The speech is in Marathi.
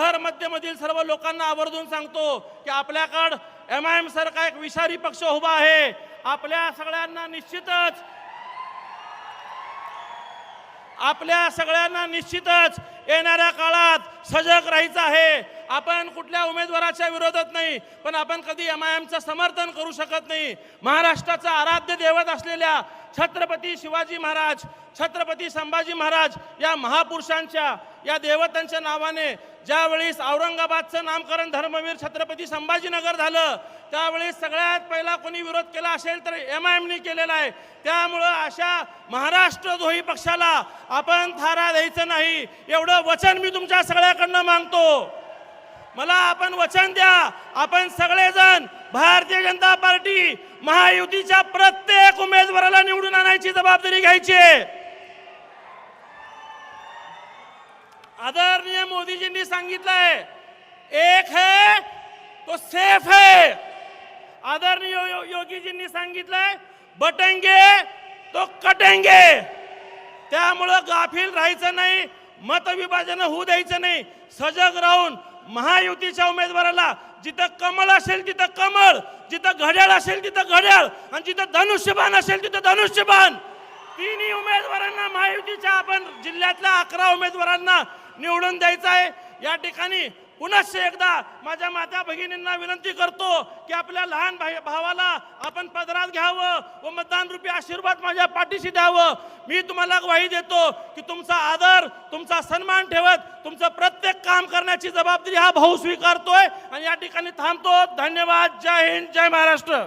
महाराष्ट्रामधील सर्व लोकांना आवर्जून सांगतो की आपल्याकडं एम आय एम सारखा एक विषारी पक्ष उभा आहे. आपल्या सगळ्यांना निश्चितच आपल्या सगळ्यांना निश्चितच येणाऱ्या काळात सजग राहायचं आहे. आपण कुठल्या उमेदवाराच्या विरोधात नाही पण आपण कधी एम आय एमचं समर्थन करू शकत नाही. महाराष्ट्राचा आराध्य दैवत असलेल्या छत्रपती शिवाजी महाराज छत्रपती संभाजी महाराज या महापुरुषांच्या या देवतांच्या नावाने ज्यावेळेस औरंगाबादचं नामकरण धर्मवीर छत्रपती संभाजीनगर झालं त्यावेळी सगळ्यात पहिला कोणी विरोध केला असेल तर एम आय एमनी केलेला आहे. त्यामुळं अशा महाराष्ट्रद्रोही पक्षाला आपण थारा द्यायचं नाही. एवढं वचन मी तुमच्या सगळ्याकडनं मागतो. मला आपण वचन द्या. आपण सगळेजण भारतीय जनता पार्टी महायुतीच्या प्रत्येक उमेदवाराला निवडून आणायची जबाबदारी घ्यायची आहे. आदरणीय मोदीजींनी सांगितलं आहे एक है तो सेफ है. आदरणीय यो- यो- योगीजींनी सांगितलंय बटेंगे तो कटेंगे. त्यामुळं गाफील राहायचं नाही मतविभाजन होऊ द्यायचं नाही. सजग राहून महायुतीच्या उमेदवाराला जिथं कमळ असेल तिथं कमळ जिथं घड्याळ असेल तिथं घड्याळ आणि जिथं धनुष्यबाण असेल तिथं धनुष्यबाण. तिन्ही उमेदवारांना महायुतीच्या आपण जिल्ह्यातल्या अकरा उमेदवारांना निवडून द्यायचं आहे या ठिकाणी पुनश्च एकदा माझ्या माता भगिनींना विनंती करतो की आपल्या लहान भाई- भावाला आपण पदरात घ्यावं व मतदान रूपी आशीर्वाद माझ्या पाठीशी द्यावं. मी तुम्हाला ग्वाही देतो की तुमचा आदर तुमचा सन्मान ठेवत तुमचं प्रत्येक काम करण्याची जबाबदारी हा भाऊ स्वीकारतोय. आणि या ठिकाणी थांबतो. धन्यवाद. जय हिंद. जय महाराष्ट्र.